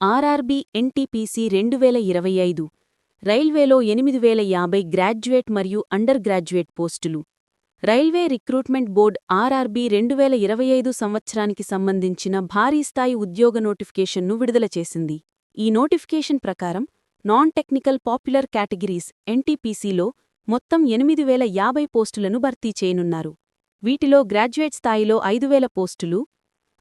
RRB NTPC రెండు వేల ఇరవై ఐదు రైల్వేలో ఎనిమిది వేల యాభై గ్రాడ్యుయేట్ మరియు అండర్ గ్రాడ్యుయేట్ పోస్టులు. రైల్వే రిక్రూట్మెంట్ బోర్డ్ ఆర్ఆర్బీ రెండు వేల ఇరవై ఐదు సంవత్సరానికి సంబంధించిన భారీ స్థాయి ఉద్యోగ నోటిఫికేషన్ను విడుదల చేసింది. ఈ నోటిఫికేషన్ ప్రకారం నాన్ టెక్నికల్ పాపులర్ కేటగిరీస్ ఎన్టీపీసీలో మొత్తం ఎనిమిది వేల యాభై పోస్టులను భర్తీ చేయనున్నారు. వీటిలో గ్రాడ్యుయేట్ స్థాయిలో ఐదు వేల పోస్టులు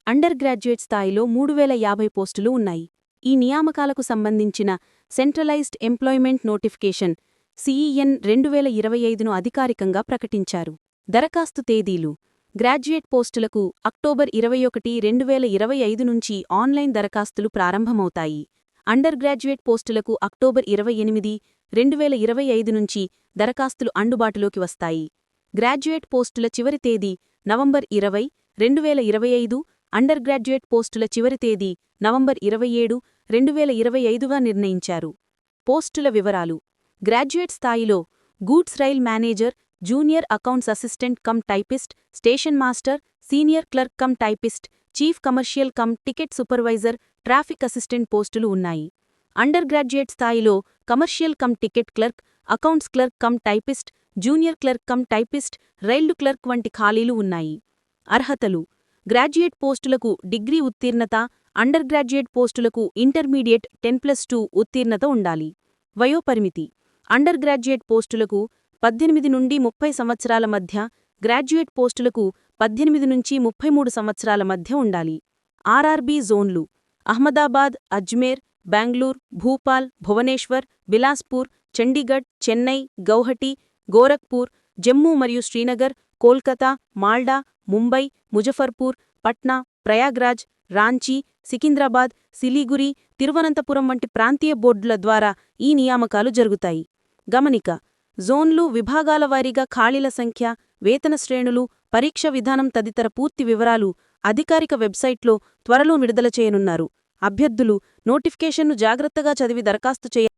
అండర్ గ్రాడ్యుయేట్ స్థాయిలో మూడు వేల యాభై పోస్టులు ఉన్నాయి. ఈ నియామకాలకు సంబంధించిన సెంట్రలైజ్డ్ ఎంప్లాయ్మెంట్ నోటిఫికేషన్ సిఈఎన్ రెండు వేల ఇరవై ఐదును అధికారికంగా ప్రకటించారు. దరఖాస్తు తేదీలు గ్రాడ్యుయేట్ పోస్టులకు అక్టోబర్ ఇరవై ఒకటి రెండు వేల ఇరవై ఐదు నుంచి ఆన్లైన్ దరఖాస్తులు ప్రారంభమవుతాయి. అండర్ గ్రాడ్యుయేట్ పోస్టులకు అక్టోబర్ ఇరవై ఎనిమిది రెండు వేల ఇరవై ఐదు నుంచి దరఖాస్తులు అందుబాటులోకి వస్తాయి. గ్రాడ్యుయేట్ పోస్టుల చివరి తేదీ నవంబర్ ఇరవై రెండు వేల ఇరవై ఐదు అండర్ గ్రాడ్యుయేట్ పోస్టుల చివరి తేదీ నవంబర్ ఇరవై ఏడు రెండు వేల ఇరవై ఐదుగా నిర్ణయించారు. పోస్టుల వివరాలు. గ్రాడ్యుయేట్ స్థాయిలో goods rail manager junior accounts assistant cum typist station master senior clerk cum typist chief commercial cum ticket supervisor traffic assistant పోస్టులు ఉన్నాయి. అండర్ గ్రాడ్యుయేట్ స్థాయిలో commercial cum ticket clerk accounts clerk cum typist junior clerk cum typist రైళ్ళు clerk వంటి ఖాళీలు ఉన్నాయి. అర్హతలు. Graduate పోస్టులకు degree ఉత్తీర్ణత అండర్ గ్రాడ్యుయేట్ పోస్టులకు ఇంటర్మీడియట్ టెన్ ప్లస్ టూ ఉత్తీర్ణత ఉండాలి. వయోపరిమితి అండర్ గ్రాడ్యుయేట్ పోస్టులకు పద్దెనిమిది నుండి ముప్పై సంవత్సరాల మధ్య గ్రాడ్యుయేట్ పోస్టులకు పద్దెనిమిది నుంచి ముప్పై మూడు సంవత్సరాల మధ్య ఉండాలి. ఆర్ఆర్బీ జోన్లు అహ్మదాబాద్ అజ్మేర్ బెంగళూర్ భూపాల్ భువనేశ్వర్ బిలాస్పూర్ చండీగఢ్ చెన్నై గౌహటి గోరఖ్పూర్ జమ్మూ మరియు శ్రీనగర్ కోల్కతా మాల్డా ముంబై ముజఫర్పూర్ పట్నా ప్రయాగ్రాజ్ రాంచీ సికింద్రాబాద్ సిలీగురి తిరువనంతపురం వంటి ప్రాంతీయ బోర్డుల ద్వారా ఈ నియామకాలు జరుగుతాయి. గమనిక జోన్లు విభాగాల వారీగా ఖాళీల సంఖ్య వేతన శ్రేణులు పరీక్ష విధానం తదితర పూర్తి వివరాలు అధికారిక వెబ్సైట్లో త్వరలో విడుదల చేయనున్నారు. అభ్యర్థులు నోటిఫికేషన్ను జాగ్రత్తగా చదివి దరఖాస్తు చేయ